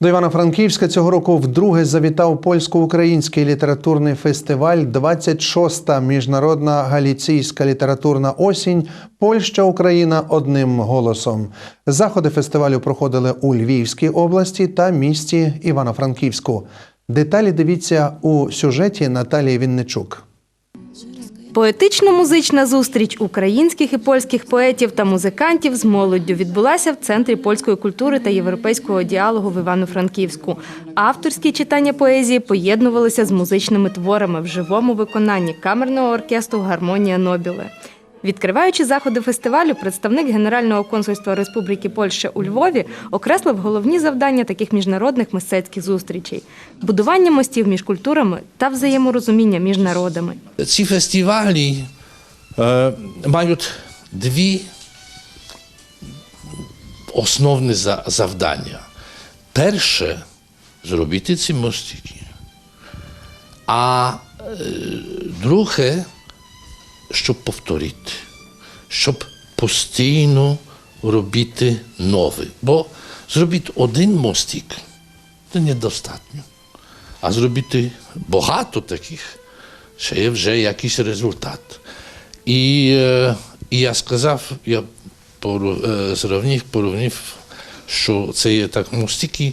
До Івано-Франківська цього року вдруге завітав польсько-український літературний фестиваль «26-та міжнародна галіційська літературна осінь. Польща Україна одним голосом. Заходи фестивалю проходили у Львівській області та місті Івано-Франківську. Деталі дивіться у сюжеті Наталії Вінничук. Поетично-музична зустріч українських і польських поетів та музикантів з молоддю відбулася в центрі польської культури та європейського діалогу в Івано-Франківську. Авторські читання поезії поєднувалися з музичними творами в живому виконанні камерного оркестру Гармонія Нобіле. Відкриваючи заходи фестивалю, представник Генерального консульства Республіки Польща у Львові окреслив головні завдання таких міжнародних мистецьких зустрічей: будування мостів між культурами та взаєморозуміння між народами. Ці фестивалі е, мають дві основні завдання. Перше зробити ці мостики. А е, друге, щоб повторити, щоб постійно робити нове. Бо зробити один мостик це недостатньо. А зробити багато таких ще є вже якийсь результат. І, е, і я сказав, я пору- е, порівнив, що це є так мостики.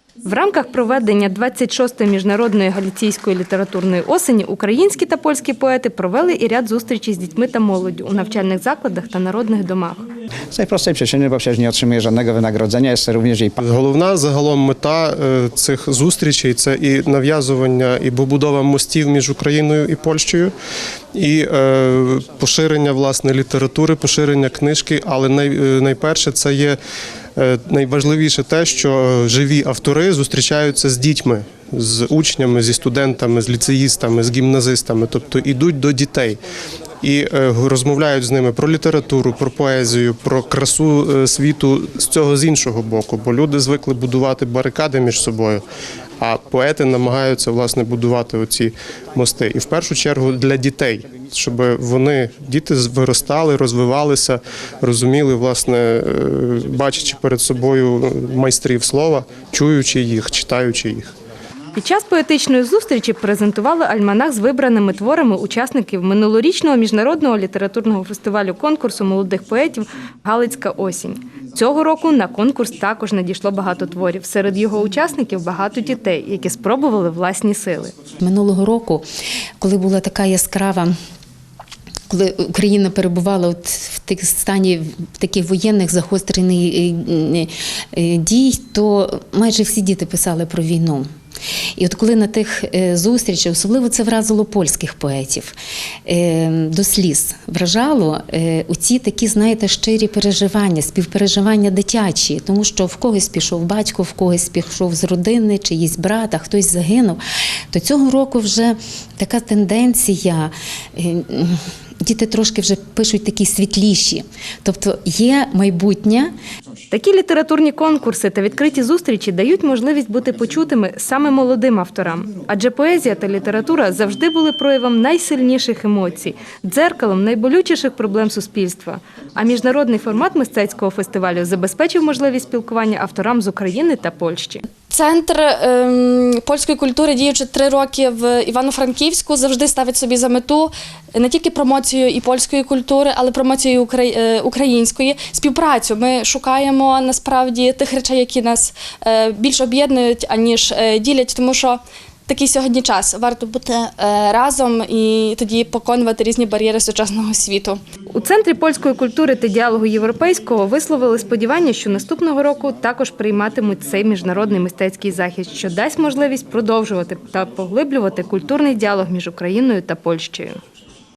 В рамках проведення 26-ї міжнародної галіційської літературної осені українські та польські поети провели і ряд зустрічей з дітьми та молоддю у навчальних закладах та народних домах. Z najprostszej przyczyny, bo przecież nie otrzymuje żadnego wynagrodzenia, jest również jej Головна загалом мета е, цих зустрічей це і нав'язування, і побудова мостів між Україною і Польщею, і е, поширення власне літератури, поширення книжки. Але най, е, найперше це є найважливіше те, що е, живі автори зустрічаються з дітьми, з учнями, зі студентами, з ліцеїстами, з гімназистами, тобто йдуть до дітей. І е, розмовляють з ними про літературу, про поезію, про красу е, світу з цього з іншого боку, бо люди звикли будувати барикади між собою. А поети намагаються власне будувати оці мости. І в першу чергу для дітей, щоб вони діти виростали, розвивалися, розуміли, власне, е, бачачи перед собою майстрів слова, чуючи їх, читаючи їх. Під час поетичної зустрічі презентували альманах з вибраними творами учасників минулорічного міжнародного літературного фестивалю конкурсу молодих поетів Галицька осінь. Цього року на конкурс також надійшло багато творів. Серед його учасників багато дітей, які спробували власні сили. Минулого року, коли була така яскрава. Коли Україна перебувала от в тих стані в таких воєнних загострених е, е, дій, то майже всі діти писали про війну. І от коли на тих е, зустрічах, особливо це вразило польських поетів, е, до сліз вражало е, оці такі, знаєте, щирі переживання, співпереживання дитячі, тому що в когось пішов батько, в когось пішов з родини, чиїсь брат, а хтось загинув. То цього року вже така тенденція. Діти трошки вже пишуть такі світліші, тобто є майбутнє, Такі літературні конкурси та відкриті зустрічі дають можливість бути почутими саме молодим авторам. Адже поезія та література завжди були проявом найсильніших емоцій, дзеркалом найболючіших проблем суспільства. А міжнародний формат мистецького фестивалю забезпечив можливість спілкування авторам з України та Польщі. Центр ем, польської культури, діючи три роки в Івано-Франківську, завжди ставить собі за мету не тільки промоцію і польської культури, але промоцію е, української співпрацю. Ми шукаємо насправді тих речей, які нас е, більш об'єднують аніж е, ділять, тому що. Такий сьогодні час варто бути е, разом і тоді поконувати різні бар'єри сучасного світу. У центрі польської культури та діалогу європейського висловили сподівання, що наступного року також прийматимуть цей міжнародний мистецький захід, що дасть можливість продовжувати та поглиблювати культурний діалог між Україною та Польщею.